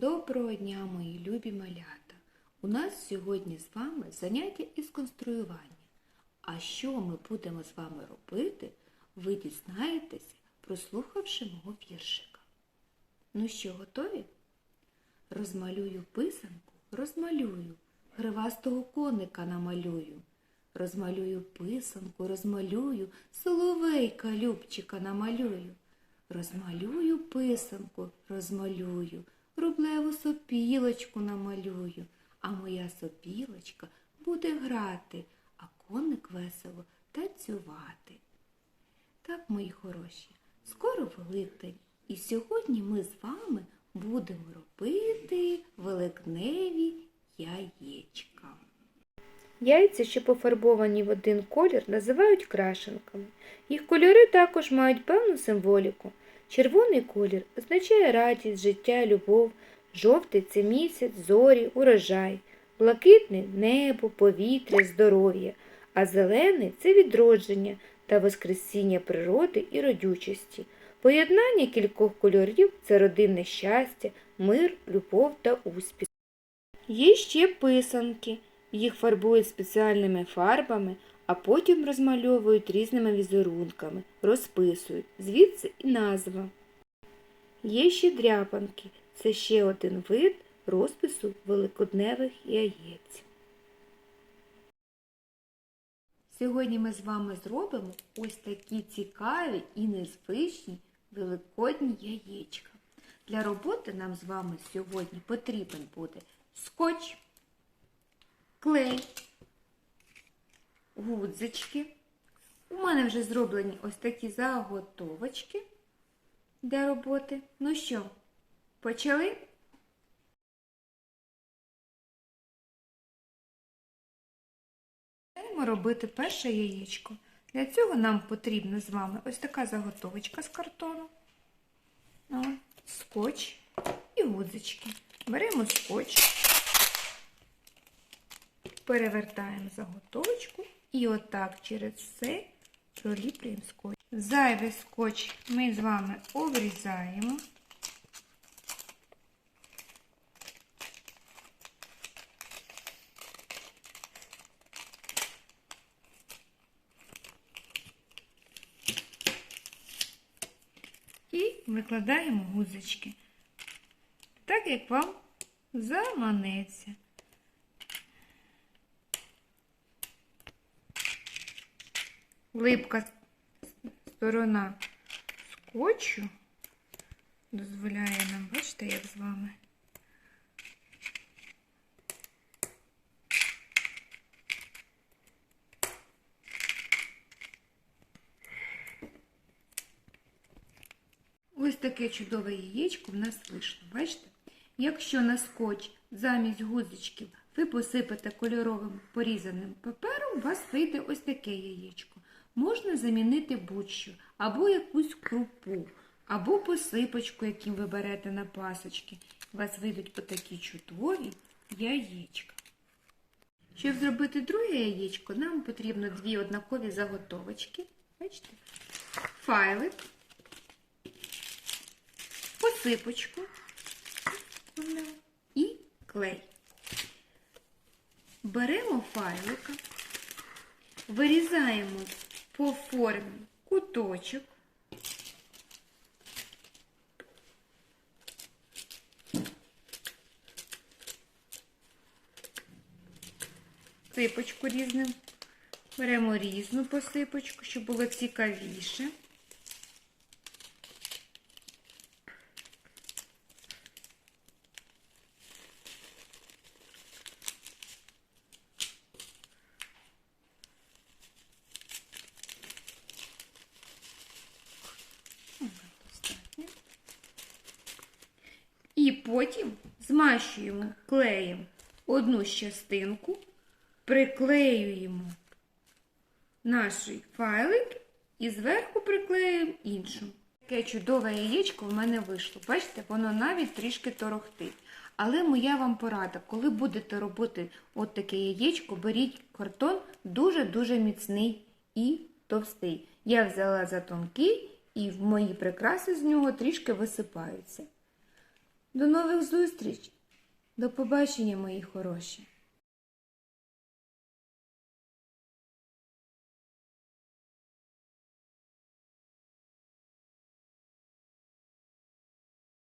Доброго дня, мої любі малята! У нас сьогодні з вами заняття із конструювання. А що ми будемо з вами робити, ви дізнаєтеся, прослухавши мого віршика. Ну що, готові? Розмалюю писанку, розмалюю, гривастого коника намалюю. Розмалюю писанку, розмалюю, соловейка любчика намалюю. Розмалюю писанку, розмалюю, рублеву сопілочку намалюю, а моя сопілочка буде грати, а коник весело танцювати. Так, мої хороші, скоро Великдень, і сьогодні ми з вами будемо робити великневі яєчка. Яйця, що пофарбовані в один колір, називають крашенками. Їх кольори також мають певну символіку. Червоний колір означає радість, життя, любов, жовтий це місяць, зорі, урожай, блакитний небо, повітря, здоров'я, а зелений це відродження та воскресіння природи і родючості. Поєднання кількох кольорів це родинне щастя, мир, любов та успіх. Є ще писанки. Їх фарбують спеціальними фарбами, а потім розмальовують різними візерунками, розписують, звідси і назва. Є ще дряпанки. Це ще один вид розпису великодневих яєць. Сьогодні ми з вами зробимо ось такі цікаві і незвичні великодні яєчка. Для роботи нам з вами сьогодні потрібен буде скотч, клей, гудзички. У мене вже зроблені ось такі заготовочки для роботи. Ну що, почали? Починаємо робити перше яєчко. Для цього нам потрібна з вами ось така заготовочка з картону, скотч і гудзички. Беремо скотч, перевертаємо заготовочку і отак через все проліплюємо скотч. Зайвий скотч ми з вами обрізаємо. І викладаємо гузочки, так як вам заманеться. Липка сторона скотчу дозволяє нам, бачите, як з вами. Ось таке чудове яєчко в нас вийшло. Бачите? Якщо на скотч замість гудзичків ви посипете кольоровим порізаним папером, у вас вийде ось таке яєчко. Можна замінити будь-що, або якусь крупу, або посипочку, яким ви берете на пасочки. У вас вийдуть отакі чудові яєчка. Щоб зробити друге яєчко, нам потрібно дві однакові заготовочки. Бачите? Файлик посипочку і клей. Беремо файлика, вирізаємо по формі куточок. Сипочку різним. Беремо різну посипочку, щоб було цікавіше. Достатньо. І потім змащуємо клеєм одну частинку, приклеюємо наш файлик і зверху приклеюємо іншу. Таке чудове яєчко в мене вийшло. Бачите, воно навіть трішки торохтить. Але моя вам порада, коли будете робити от таке яєчко, беріть картон дуже-дуже міцний і товстий. Я взяла за тонкий і в мої прикраси з нього трішки висипаються. До нових зустріч. До побачення, мої хороші.